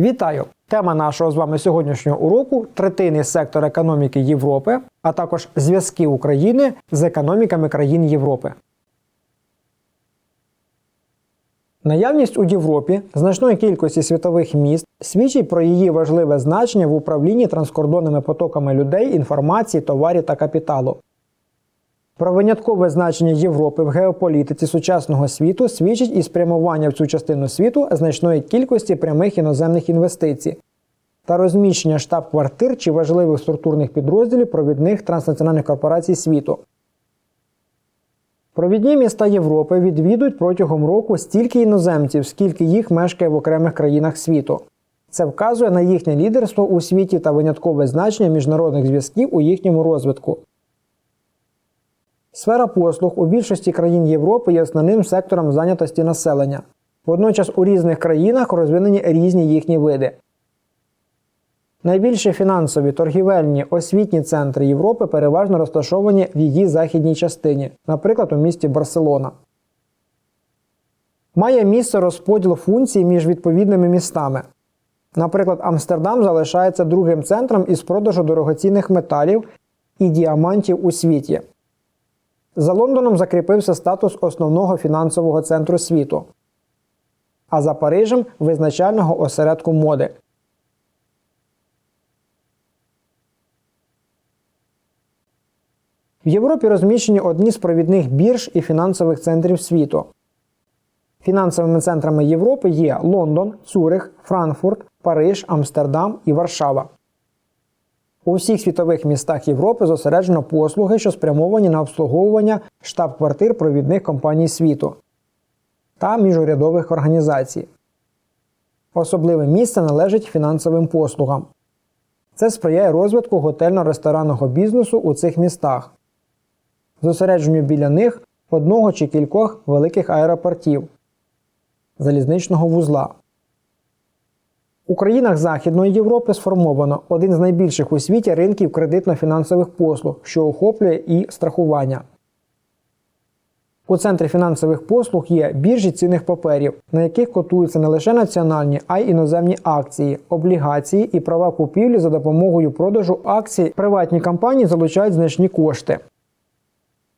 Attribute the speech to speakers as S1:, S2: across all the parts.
S1: Вітаю! Тема нашого з вами сьогоднішнього уроку третинний сектор економіки Європи, а також зв'язки України з економіками країн Європи. Наявність у Європі значної кількості світових міст свідчить про її важливе значення в управлінні транскордонними потоками людей, інформації, товарів та капіталу. Про виняткове значення Європи в геополітиці сучасного світу свідчить і спрямування в цю частину світу значної кількості прямих іноземних інвестицій та розміщення штаб-квартир чи важливих структурних підрозділів провідних транснаціональних корпорацій світу. Провідні міста Європи відвідують протягом року стільки іноземців, скільки їх мешкає в окремих країнах світу. Це вказує на їхнє лідерство у світі та виняткове значення міжнародних зв'язків у їхньому розвитку. Сфера послуг у більшості країн Європи є основним сектором зайнятості населення. Водночас у різних країнах розвинені різні їхні види. Найбільші фінансові, торгівельні, освітні центри Європи переважно розташовані в її західній частині, наприклад, у місті Барселона. Має місце розподіл функцій між відповідними містами. Наприклад, Амстердам залишається другим центром із продажу дорогоцінних металів і діамантів у світі. За Лондоном закріпився статус основного фінансового центру світу, а за Парижем визначального осередку моди. В Європі розміщені одні з провідних бірж і фінансових центрів світу. Фінансовими центрами Європи є Лондон, Цюрих, Франкфурт, Париж, Амстердам і Варшава. У всіх світових містах Європи зосереджено послуги, що спрямовані на обслуговування штаб-квартир провідних компаній світу та міжурядових організацій. Особливе місце належить фінансовим послугам. Це сприяє розвитку готельно-ресторанного бізнесу у цих містах, зосередженню біля них одного чи кількох великих аеропортів, залізничного вузла. У країнах Західної Європи сформовано один з найбільших у світі ринків кредитно-фінансових послуг, що охоплює і страхування. У центрі фінансових послуг є біржі цінних паперів, на яких котуються не лише національні, а й іноземні акції, облігації і права купівлі за допомогою продажу акцій. Приватні компанії залучають значні кошти.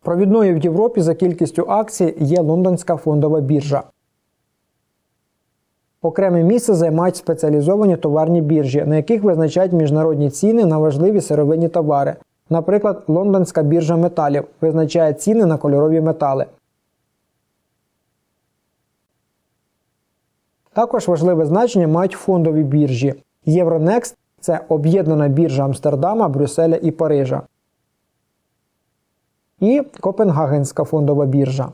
S1: Провідною в Європі за кількістю акцій є Лондонська фондова біржа. Окреме місце займають спеціалізовані товарні біржі, на яких визначають міжнародні ціни на важливі сировинні товари. Наприклад, Лондонська біржа металів визначає ціни на кольорові метали. Також важливе значення мають фондові біржі. Євронекст це об'єднана біржа Амстердама, Брюсселя і Парижа. І Копенгагенська фондова біржа.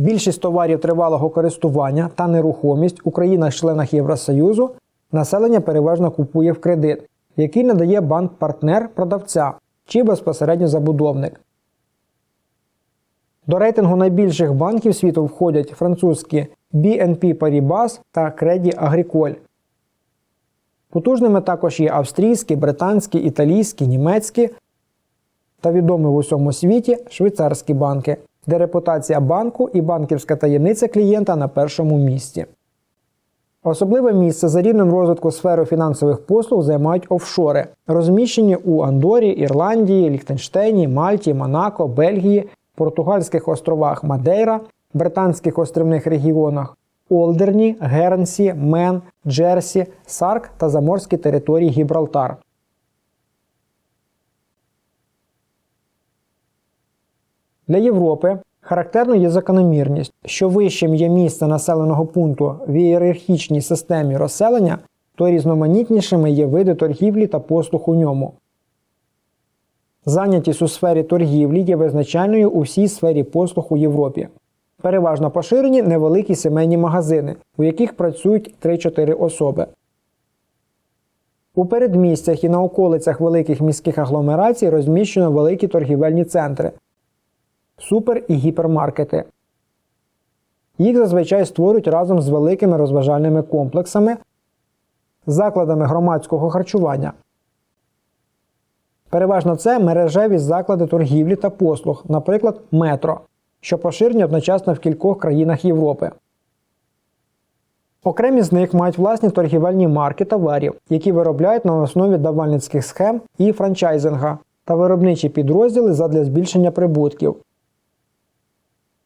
S1: Більшість товарів тривалого користування та нерухомість у країнах-членах Євросоюзу населення переважно купує в кредит, який надає банк-партнер продавця чи безпосередньо забудовник. До рейтингу найбільших банків світу входять французькі BNP Paribas та Credit Agricole. Потужними також є австрійські, британські, італійські, німецькі та відомі в усьому світі швейцарські банки, де репутація банку і банківська таємниця клієнта на першому місці. Особливе місце за рівнем розвитку сфери фінансових послуг займають офшори, розміщені у Андорі, Ірландії, Ліхтенштейні, Мальті, Монако, Бельгії, Португальських островах Мадейра, Британських островних регіонах Олдерні, Гернсі, Мен, Джерсі, Сарк та заморські території Гібралтар. Для Європи характерно є закономірність, що вищим є місце населеного пункту в ієрархічній системі розселення, то різноманітнішими є види торгівлі та послуг у ньому. Зайнятість у сфері торгівлі є визначальною у всій сфері послуг у Європі. Переважно поширені невеликі сімейні магазини, у яких працюють 3-4 особи. У передмістях і на околицях великих міських агломерацій розміщено великі торгівельні центри, супер і гіпермаркети. Їх зазвичай створюють разом з великими розважальними комплексами, закладами громадського харчування. Переважно це мережеві заклади торгівлі та послуг, наприклад, метро, що поширені одночасно в кількох країнах Європи. Окремі з них мають власні торгівельні марки товарів, які виробляють на основі давальницьких схем і франчайзинга та виробничі підрозділи задля збільшення прибутків.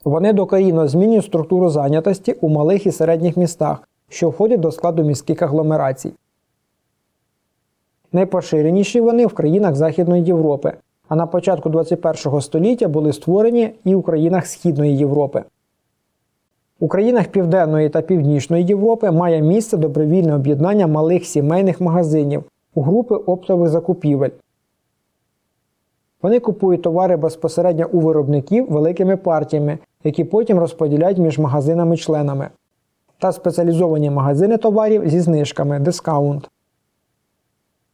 S1: Вони докорінно змінюють структуру зайнятості у малих і середніх містах, що входять до складу міських агломерацій. Найпоширеніші вони в країнах Західної Європи, а на початку 21 століття були створені і у країнах Східної Європи. У країнах Південної та Північної Європи має місце добровільне об'єднання малих сімейних магазинів у групи оптових закупівель. Вони купують товари безпосередньо у виробників великими партіями, які потім розподіляють між магазинами-членами, та спеціалізовані магазини товарів зі знижками дискаунт.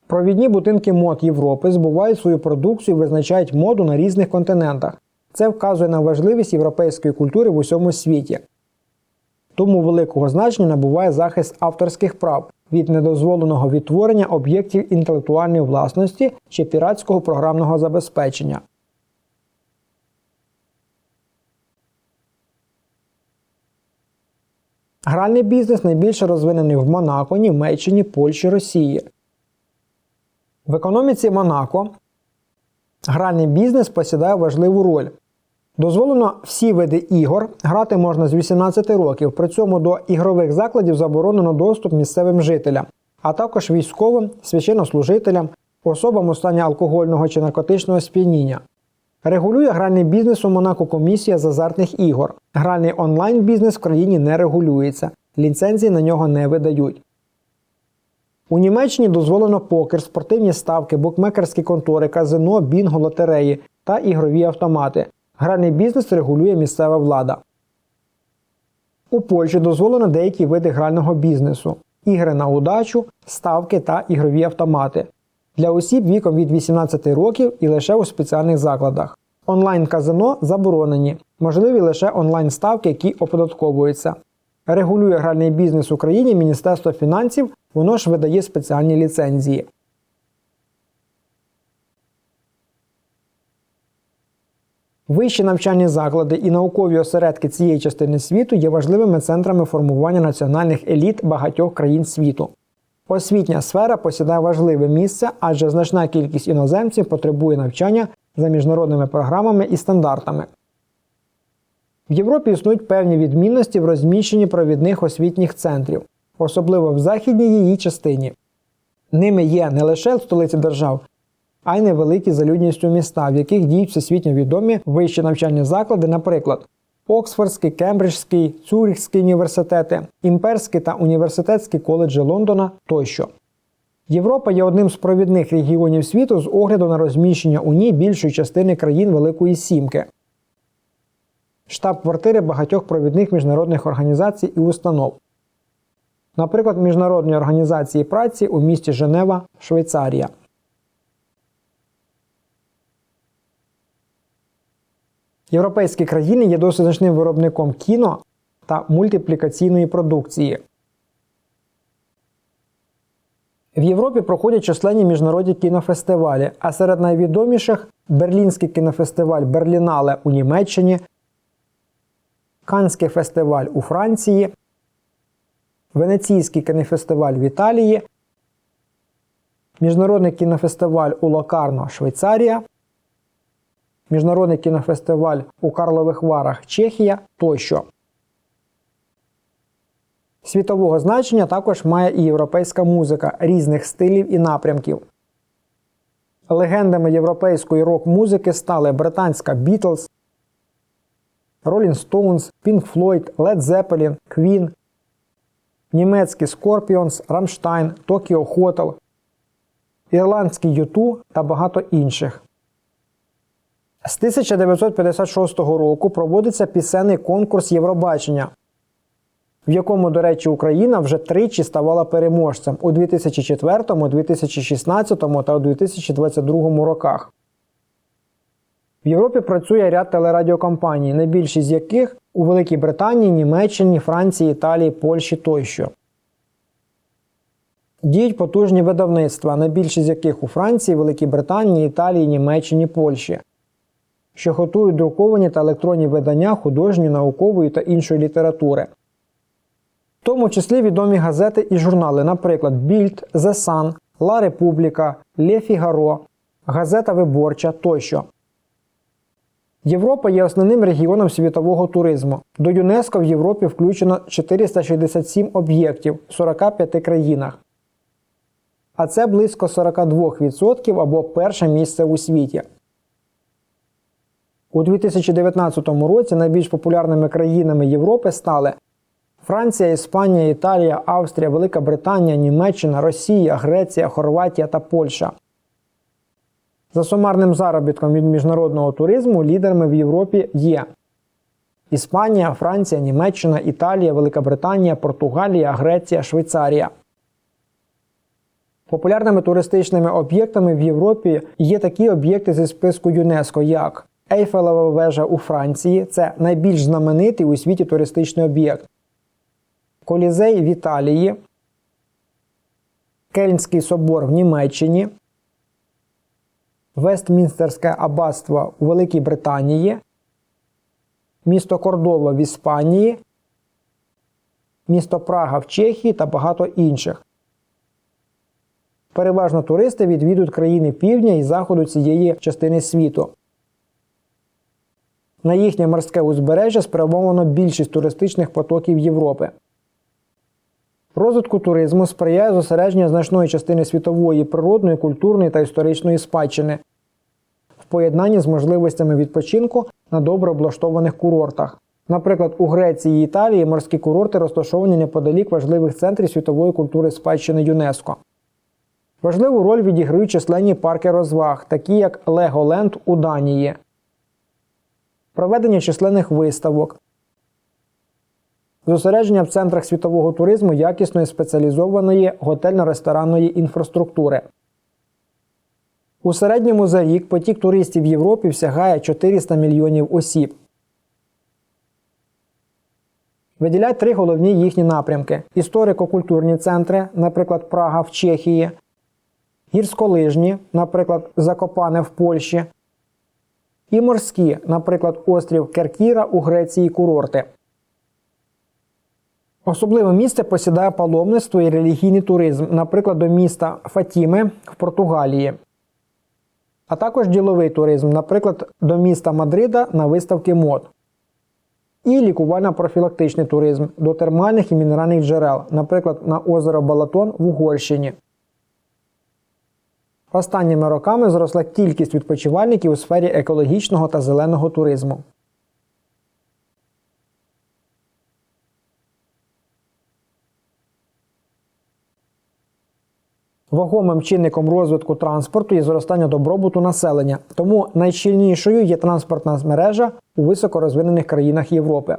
S1: Провідні будинки мод Європи збувають свою продукцію і визначають моду на різних континентах. Це вказує на важливість європейської культури в усьому світі. Тому великого значення набуває захист авторських прав від недозволеного відтворення об'єктів інтелектуальної власності чи піратського програмного забезпечення. Гральний бізнес найбільше розвинений в Монако, Німеччині, Польщі, Росії. В економіці Монако гральний бізнес посідає важливу роль. Дозволено всі види ігор, грати можна з 18 років, при цьому до ігрових закладів заборонено доступ місцевим жителям, а також військовим, священнослужителям, особам у стані алкогольного чи наркотичного сп'яніння. Регулює гральний бізнес у Монако комісія з азартних ігор. Гральний онлайн бізнес в країні не регулюється, ліцензії на нього не видають. У Німеччині дозволено покер, спортивні ставки, букмекерські контори, казино, бінго, лотереї та ігрові автомати. Гральний бізнес регулює місцева влада. У Польщі дозволено деякі види грального бізнесу: ігри на удачу, ставки та ігрові автомати для осіб віком від 18 років і лише у спеціальних закладах. Онлайн-казино заборонені, можливі лише онлайн-ставки, які оподатковуються. Регулює гральний бізнес в Україні Міністерство фінансів, воно ж видає спеціальні ліцензії. Вищі навчальні заклади і наукові осередки цієї частини світу є важливими центрами формування національних еліт багатьох країн світу. Освітня сфера посідає важливе місце, адже значна кількість іноземців потребує навчання за міжнародними програмами і стандартами. В Європі існують певні відмінності в розміщенні провідних освітніх центрів, особливо в західній її частині. Ними є не лише столиці держав, а й невеликі за людністю міста, в яких діють всесвітньо відомі вищі навчальні заклади, наприклад, Оксфордський, Кембриджський, Цюрихський університети, Імперський та університетські коледжі Лондона тощо. Європа є одним з провідних регіонів світу з огляду на розміщення у ній більшої частини країн Великої Сімки, штаб-квартири багатьох провідних міжнародних організацій і установ. Наприклад, Міжнародної організації праці у місті Женева, Швейцарія. Європейські країни є досить значним виробником кіно та мультиплікаційної продукції. В Європі проходять численні міжнародні кінофестивалі, а серед найвідоміших Берлінський кінофестиваль Берлінале у Німеччині, Канський фестиваль у Франції, Венеційський кінофестиваль в Італії, Міжнародний кінофестиваль у Локарно, Швейцарія, Міжнародний кінофестиваль у Карлових Варах Чехія тощо. Світового значення також має і європейська музика різних стилів і напрямків. Легендами європейської рок-музики стали британська Beatles, Rolling Stones, Pink Floyd, Led Zeppelin, Queen, німецькі Scorpions, Rammstein, Tokyo Hotel, ірландський U2 та багато інших. З 1956 року проводиться пісенний конкурс Євробачення, в якому, до речі, Україна вже тричі ставала переможцем у 2004, 2016 та у 2022 роках. В Європі працює ряд телерадіокомпаній, найбільшість з яких у Великій Британії, Німеччині, Франції, Італії, Польщі тощо. Діють потужні видавництва, найбільшість з яких у Франції, Великій Британії, Італії, Німеччині, Польщі що готують друковані та електронні видання художньої, наукової та іншої літератури. в тому числі відомі газети і журнали, наприклад, Більд, The Sun, Ла Републіка, Ле Фігаро, Газета Виборча тощо. Європа є основним регіоном світового туризму. До ЮНЕСКО в Європі включено 467 об'єктів в 45 країнах. А це близько 42% або перше місце у світі. У 2019 році найбільш популярними країнами Європи стали Франція, Іспанія, Італія, Австрія, Велика Британія, Німеччина, Росія, Греція, Хорватія та Польща. За сумарним заробітком від міжнародного туризму лідерами в Європі є Іспанія, Франція, Німеччина, Італія, Велика Британія, Португалія, Греція, Швейцарія. Популярними туристичними об'єктами в Європі є такі об'єкти зі списку ЮНЕСКО, як Ейфелева вежа у Франції це найбільш знаменитий у світі туристичний об'єкт. Колізей в Італії, Кельнський собор в Німеччині, Вестмінстерське аббатство у Великій Британії, місто Кордова в Іспанії, місто Прага в Чехії та багато інших. Переважно туристи відвідують країни півдня і заходу цієї частини світу. На їхнє морське узбережжя спрямовано більшість туристичних потоків Європи. Розвитку туризму сприяє зосередження значної частини світової природної, культурної та історичної спадщини в поєднанні з можливостями відпочинку на добре облаштованих курортах. Наприклад, у Греції і Італії морські курорти розташовані неподалік важливих центрів світової культури спадщини ЮНЕСКО. Важливу роль відіграють численні парки розваг, такі як Леголенд у Данії, проведення численних виставок, зосередження в центрах світового туризму якісної спеціалізованої готельно-ресторанної інфраструктури. У середньому за рік потік туристів в Європі сягає 400 мільйонів осіб. Виділяють три головні їхні напрямки: історико-культурні центри, наприклад, Прага в Чехії, гірськолижні, наприклад, Закопане в Польщі, і морські, наприклад, острів Керкіра у Греції курорти. Особливе місце посідає паломництво і релігійний туризм, наприклад, до міста Фатіми в Португалії, а також діловий туризм, наприклад, до міста Мадрида на виставки мод. І лікувально-профілактичний туризм до термальних і мінеральних джерел, наприклад, на озеро Балатон в Угорщині. Останніми роками зросла кількість відпочивальників у сфері екологічного та зеленого туризму. Вагомим чинником розвитку транспорту є зростання добробуту населення, тому найщільнішою є транспортна мережа у високорозвинених країнах Європи.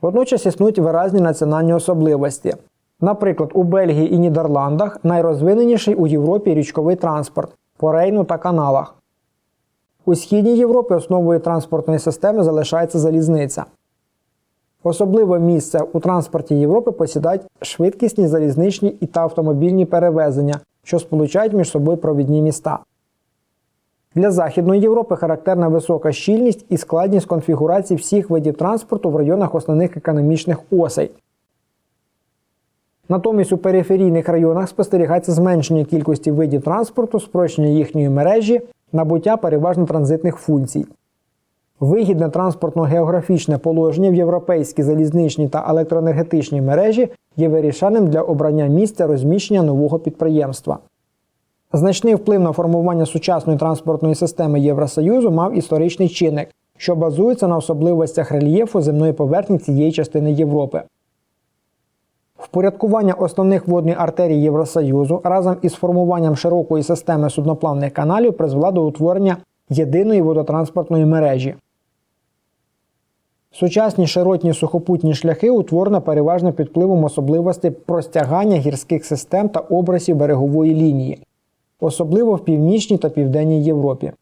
S1: Водночас існують виразні національні особливості. Наприклад, у Бельгії і Нідерландах найрозвиненіший у Європі річковий транспорт по Рейну та каналах. У Східній Європі основою транспортної системи залишається залізниця. Особливе місце у транспорті Європи посідають швидкісні залізничні і та автомобільні перевезення, що сполучають між собою провідні міста. Для Західної Європи характерна висока щільність і складність конфігурації всіх видів транспорту в районах основних економічних осей. Натомість у периферійних районах спостерігається зменшення кількості видів транспорту, спрощення їхньої мережі, набуття переважно транзитних функцій. Вигідне транспортно-географічне положення в європейській залізничній та електроенергетичній мережі є вирішальним для обрання місця розміщення нового підприємства. Значний вплив на формування сучасної транспортної системи Євросоюзу мав історичний чинник, що базується на особливостях рельєфу земної поверхні цієї частини Європи. Впорядкування основних водних артерій Євросоюзу разом із формуванням широкої системи судноплавних каналів призвела до утворення єдиної водотранспортної мережі. Сучасні широтні сухопутні шляхи утворено переважно під впливом особливостей простягання гірських систем та образів берегової лінії, особливо в північній та південній Європі.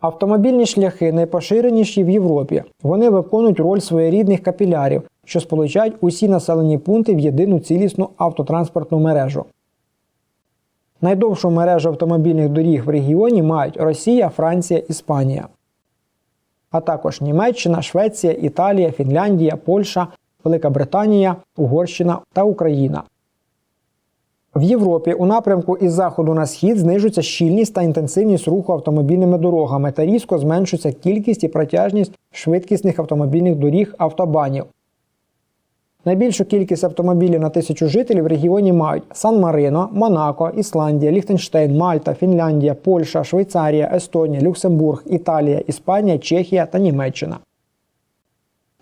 S1: Автомобільні шляхи найпоширеніші в Європі. Вони виконують роль своєрідних капілярів, що сполучають усі населені пункти в єдину цілісну автотранспортну мережу. Найдовшу мережу автомобільних доріг в регіоні мають Росія, Франція, Іспанія, а також Німеччина, Швеція, Італія, Фінляндія, Польща, Велика Британія, Угорщина та Україна. В Європі у напрямку із заходу на схід знижується щільність та інтенсивність руху автомобільними дорогами та різко зменшується кількість і протяжність швидкісних автомобільних доріг автобанів. Найбільшу кількість автомобілів на тисячу жителів в регіоні мають Сан-Марино, Монако, Ісландія, Ліхтенштейн, Мальта, Фінляндія, Польща, Швейцарія, Естонія, Люксембург, Італія, Іспанія, Чехія та Німеччина.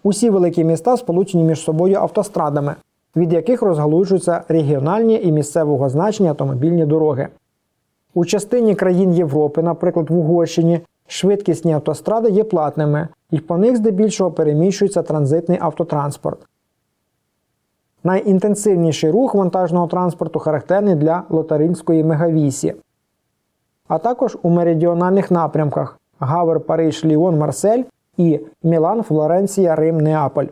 S1: Усі великі міста сполучені між собою автострадами, від яких розгалужуються регіональні і місцевого значення автомобільні дороги. У частині країн Європи, наприклад, в Угорщині, швидкісні автостради є платними, і по них здебільшого переміщується транзитний автотранспорт. Найінтенсивніший рух вантажного транспорту характерний для Лотаринської мегавісі, а також у меридіональних напрямках Гавер, Париж, Ліон, Марсель і Мілан, Флоренція, Рим, Неаполь.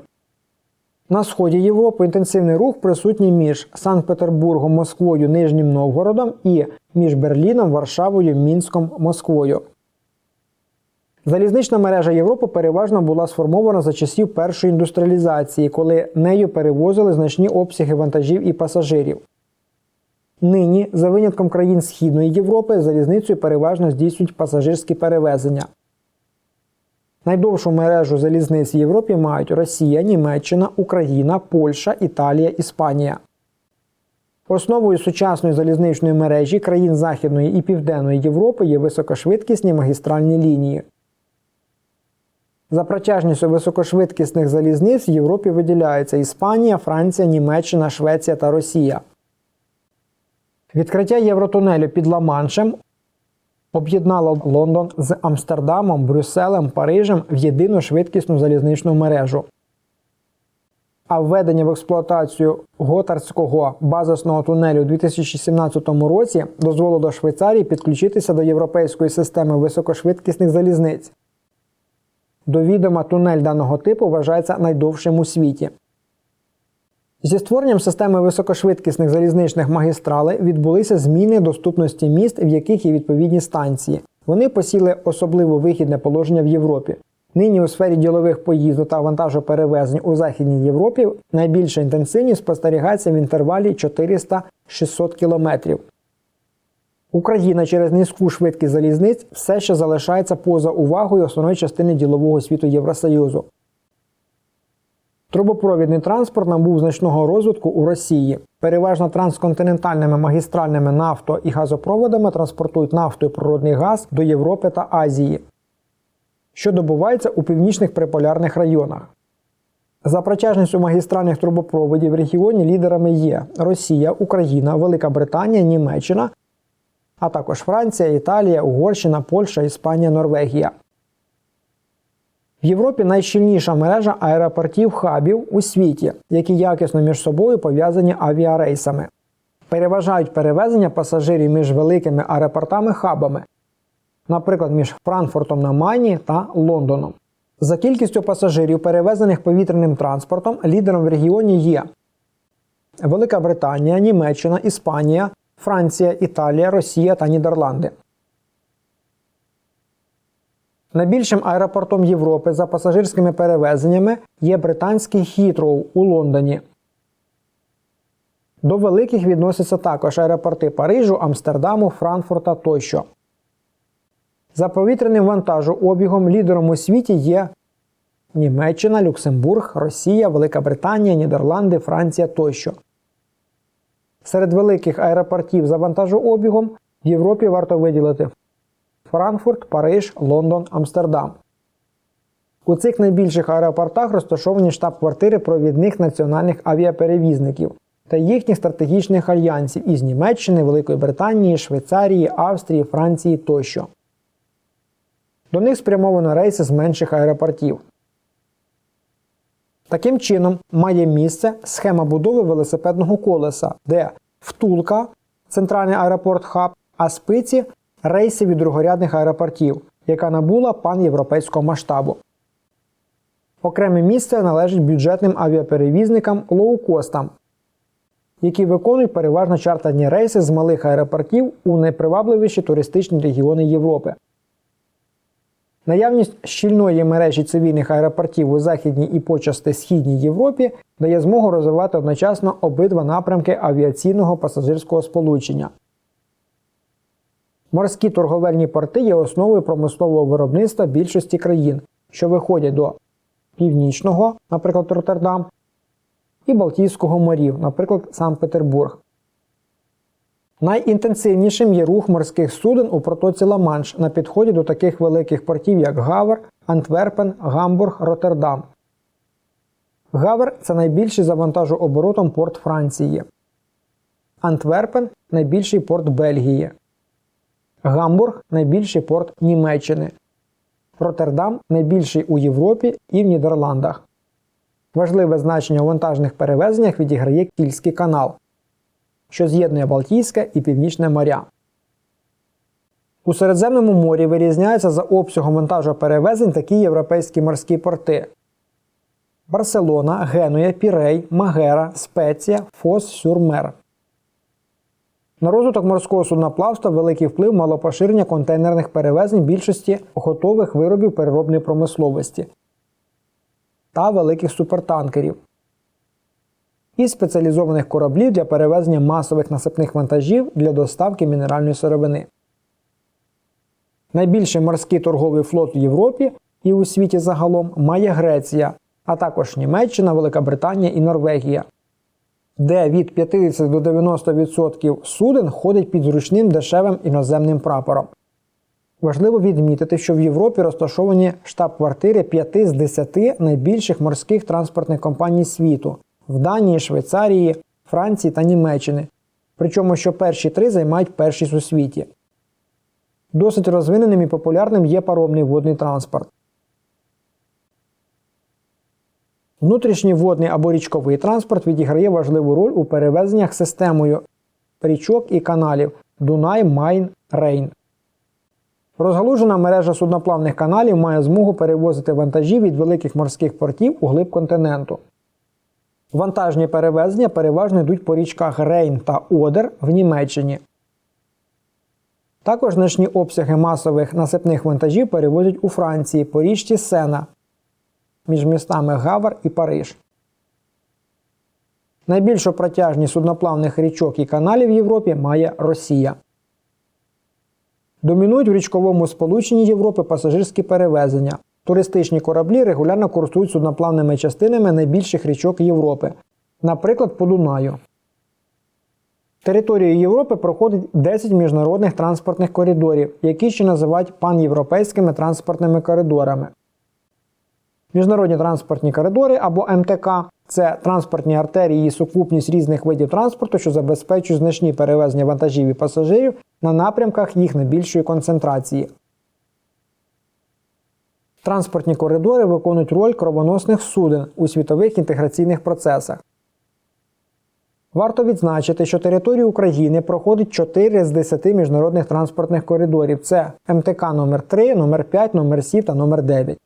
S1: На сході Європи інтенсивний рух присутній між Санкт-Петербургом, Москвою, Нижнім Новгородом і між Берліном, Варшавою, Мінськом, Москвою. Залізнична мережа Європи переважно була сформована за часів першої індустріалізації, коли нею перевозили значні обсяги вантажів і пасажирів. Нині, за винятком країн Східної Європи, залізницею переважно здійснюють пасажирські перевезення. Найдовшу мережу залізниць в Європі мають Росія, Німеччина, Україна, Польща, Італія, Іспанія. Основою сучасної залізничної мережі країн Західної і Південної Європи є високошвидкісні магістральні лінії. За протяжністю високошвидкісних залізниць в Європі виділяються Іспанія, Франція, Німеччина, Швеція та Росія. Відкриття Євротунелю під Ла-Маншем об'єднало Лондон з Амстердамом, Брюсселем, Парижем в єдину швидкісну залізничну мережу. А введення в експлуатацію Готардського базисного тунелю у 2017 році дозволило Швейцарії підключитися до європейської системи високошвидкісних залізниць. До відома тунель даного типу вважається найдовшим у світі. Зі створенням системи високошвидкісних залізничних магістралей відбулися зміни доступності міст, в яких є відповідні станції. Вони посіли особливо вигідне положення в Європі. Нині у сфері ділових поїздок та вантажоперевезень у Західній Європі найбільша інтенсивність спостерігається в інтервалі 400-600 км. Україна через низьку швидкість залізниць все ще залишається поза увагою основної частини ділового світу Євросоюзу. Трубопровідний транспорт набув значного розвитку у Росії. Переважно трансконтинентальними магістральними нафто і газопроводами транспортують нафту і природний газ до Європи та Азії, що добувається у північних приполярних районах. За протяжністю магістральних трубопроводів в регіоні лідерами є Росія, Україна, Велика Британія, Німеччина, а також Франція, Італія, Угорщина, Польща, Іспанія, Норвегія. В Європі найщільніша мережа аеропортів хабів у світі, які якісно між собою пов'язані авіарейсами. Переважають перевезення пасажирів між великими аеропортами-хабами, наприклад, між Франкфуртом на Майні та Лондоном. За кількістю пасажирів, перевезених повітряним транспортом, лідером в регіоні є Велика Британія, Німеччина, Іспанія, Франція, Італія, Росія та Нідерланди. Найбільшим аеропортом Європи за пасажирськими перевезеннями є британський Хітроу у Лондоні. До великих відносяться також аеропорти Парижу, Амстердаму, Франкфурта тощо. За повітряним вантажообігом лідером у світі є Німеччина, Люксембург, Росія, Велика Британія, Нідерланди, Франція тощо. Серед великих аеропортів за вантажообігом в Європі варто виділити Франкфурт, Париж, Лондон, Амстердам. У цих найбільших аеропортах розташовані штаб-квартири провідних національних авіаперевізників та їхніх стратегічних альянсів із Німеччини, Великої Британії, Швейцарії, Австрії, Франції тощо. До них спрямовано рейси з менших аеропортів. Таким чином, має місце схема будови велосипедного колеса, де втулка центральний аеропорт хаб, а спиці рейси від другорядних аеропортів, яка набула панєвропейського масштабу. Окреме місце належить бюджетним авіаперевізникам лоукостам, які виконують переважно чартерні рейси з малих аеропортів у найпривабливіші туристичні регіони Європи. Наявність щільної мережі цивільних аеропортів у Західній і почасти Східній Європі дає змогу розвивати одночасно обидва напрямки авіаційного пасажирського сполучення. Морські торговельні порти є основою промислового виробництва більшості країн, що виходять до Північного, наприклад, Роттердам, і Балтійського морів, наприклад, Санкт-Петербург. Найінтенсивнішим є рух морських суден у протоці Ла-Манш на підході до таких великих портів, як Гавер, Антверпен, Гамбург, Роттердам. Гавер це найбільший за вантажооборотом порт Франції. Антверпен найбільший порт Бельгії. Гамбург найбільший порт Німеччини. Роттердам найбільший у Європі і в Нідерландах. Важливе значення у вантажних перевезеннях відіграє Кільський канал, що з'єднує Балтійське і Північне моря. У Середземному морі вирізняються за обсягом вантажоперевезень такі європейські морські порти: Барселона, Генуя, Пірей, Магера, Спеція, Фос, Сюрмер. На розвиток морського судноплавства великий вплив мало поширення контейнерних перевезень більшості готових виробів переробної промисловості та великих супертанкерів і спеціалізованих кораблів для перевезення масових насипних вантажів для доставки мінеральної сировини. Найбільший морський торговий флот в Європі і у світі загалом має Греція, а також Німеччина, Велика Британія і Норвегія, де від 50 до 90% суден ходить під зручним дешевим іноземним прапором. Важливо відмітити, що в Європі розташовані штаб-квартири 5 з 10 найбільших морських транспортних компаній світу в Данії, Швейцарії, Франції та Німеччини. Причому що перші три займають першість у світі. Досить розвиненим і популярним є паромний водний транспорт. Внутрішній водний або річковий транспорт відіграє важливу роль у перевезеннях системою річок і каналів Дунай, Майн, Рейн. Розгалужена мережа судноплавних каналів має змогу перевозити вантажі від великих морських портів у глиб континенту. Вантажні перевезення переважно йдуть по річках Рейн та Одер в Німеччині. Також значні обсяги масових насипних вантажів перевозять у Франції по річці Сена між містами Гавар і Париж. Найбільшу протяжність судноплавних річок і каналів в Європі має Росія. Домінують в річковому сполученні Європи пасажирські перевезення. Туристичні кораблі регулярно курсують судноплавними частинами найбільших річок Європи, наприклад, по Дунаю. Територією Європи проходить 10 міжнародних транспортних коридорів, які ще називають панєвропейськими транспортними коридорами. Міжнародні транспортні коридори або МТК це транспортні артерії і сукупність різних видів транспорту, що забезпечують значні перевезення вантажів і пасажирів на напрямках їх найбільшої концентрації. Транспортні коридори виконують роль кровоносних суден у світових інтеграційних процесах. Варто відзначити, що територію України проходить 4 з 10 міжнародних транспортних коридорів: це МТК номер 3 номер 5 номер 7 та номер 9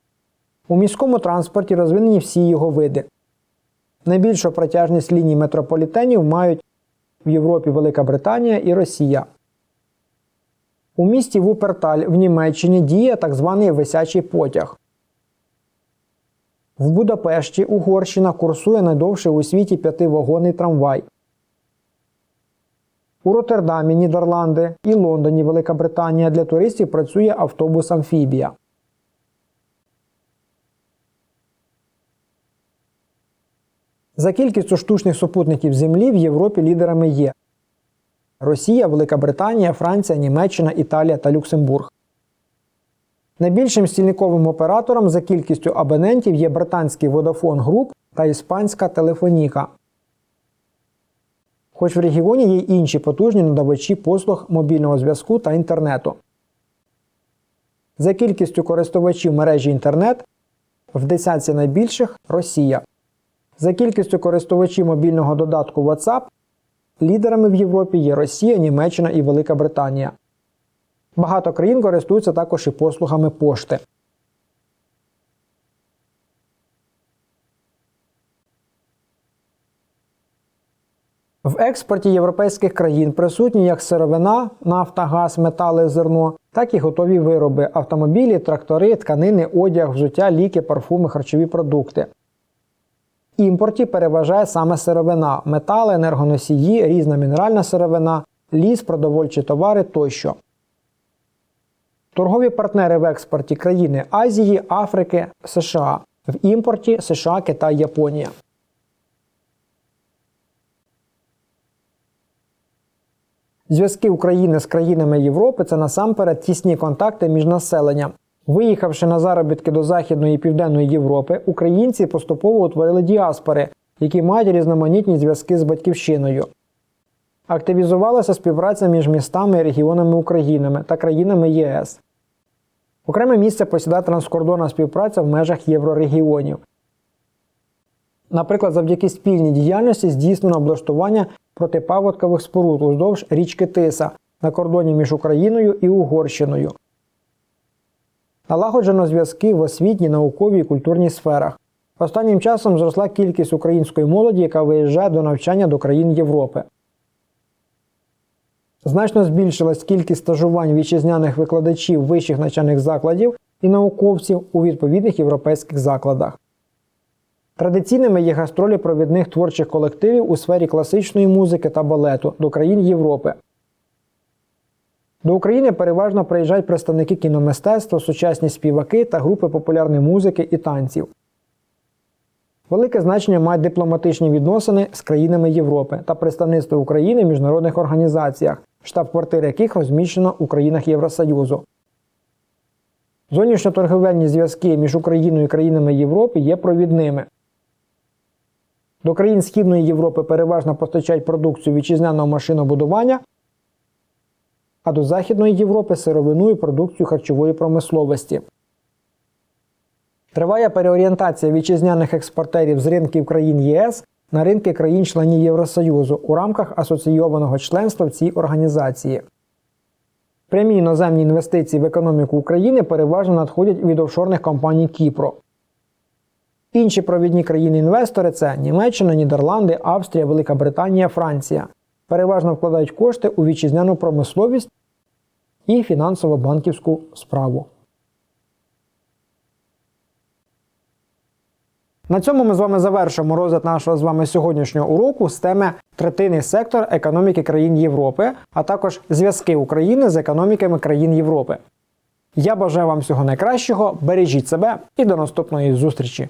S1: У міському транспорті розвинені всі його види. Найбільшу протяжність ліній метрополітенів мають в Європі Велика Британія і Росія. У місті Вуперталь в Німеччині діє так званий висячий потяг. В Будапешті Угорщина курсує найдовший у світі п'ятивагонний трамвай. У Роттердамі Нідерланди і Лондоні Велика Британія для туристів працює автобус Амфібія. За кількістю штучних супутників Землі в Європі лідерами є Росія, Велика Британія, Франція, Німеччина, Італія та Люксембург. Найбільшим стільниковим оператором за кількістю абонентів є британський Vodafone Group та іспанська Телефоніка. Хоч в регіоні є інші потужні надавачі послуг мобільного зв'язку та інтернету. За кількістю користувачів мережі інтернет в десятці найбільших Росія. За кількістю користувачів мобільного додатку WhatsApp лідерами в Європі є Росія, Німеччина і Велика Британія. Багато країн користуються також і послугами пошти. В експорті європейських країн присутні як сировина, нафта, газ, метали, зерно, так і готові вироби автомобілі, трактори, тканини, одяг, взуття, ліки, парфуми, харчові продукти. Імпорті переважає саме сировина, метали, енергоносії, різна мінеральна сировина, ліс, продовольчі товари тощо. Торгові партнери в експорті країни Азії, Африки, США. В імпорті США, Китай, Японія. Зв'язки України з країнами Європи це насамперед тісні контакти між населенням. Виїхавши на заробітки до Західної і Південної Європи, українці поступово утворили діаспори, які мають різноманітні зв'язки з батьківщиною. Активізувалася співпраця між містами і регіонами України та країнами ЄС. Окреме місце посідає транскордонна співпраця в межах єврорегіонів. Наприклад, завдяки спільній діяльності здійснено облаштування протипаводкових споруд уздовж річки Тиса на кордоні між Україною і Угорщиною. Налагоджено зв'язки в освітній, науковій і культурній сферах. Останнім часом зросла кількість української молоді, яка виїжджає до навчання до країн Європи. Значно збільшилась кількість стажувань вітчизняних викладачів вищих навчальних закладів і науковців у відповідних європейських закладах. Традиційними є гастролі провідних творчих колективів у сфері класичної музики та балету до країн Європи. До України переважно приїжджають представники кіномистецтва, сучасні співаки та групи популярної музики і танців. Велике значення мають дипломатичні відносини з країнами Європи та представництво України в міжнародних організаціях, штаб-квартири яких розміщено у країнах Євросоюзу. Зовнішньоторговельні зв'язки між Україною і країнами Європи є провідними. До країн Східної Європи переважно постачають продукцію вітчизняного машинобудування, а до Західної Європи сировину і продукцію харчової промисловості. Триває переорієнтація вітчизняних експортерів з ринків країн ЄС на ринки країн-членів Євросоюзу у рамках асоційованого членства в цій організації. Прямі іноземні інвестиції в економіку України переважно надходять від офшорних компаній Кіпру. Інші провідні країни-інвестори це Німеччина, Нідерланди, Австрія, Велика Британія, Франція. Переважно вкладають кошти у вітчизняну промисловість і фінансово-банківську справу. На цьому ми з вами завершимо розгляд нашого з вами сьогоднішнього уроку з теми третинний сектор економіки країн Європи, а також зв'язки України з економіками країн Європи. Я бажаю вам всього найкращого, бережіть себе і до наступної зустрічі!